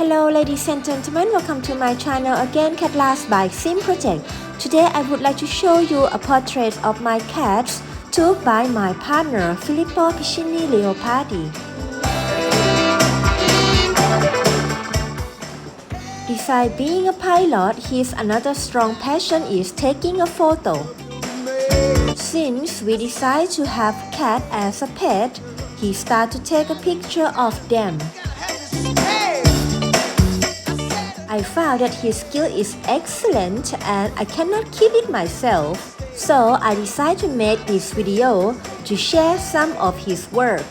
Hello ladies and gentlemen, welcome to my channel again Cat Last by Sim Project. Today I would like to show you a portrait of my cats took by my partner Filippo Piccini Leopardi. Besides being a pilot, his another strong passion is taking a photo. Since we decided to have cat as a pet, he started to take a picture of them. I found that his skill is excellent and I cannot keep it myself. So I decided to make this video to share some of his work.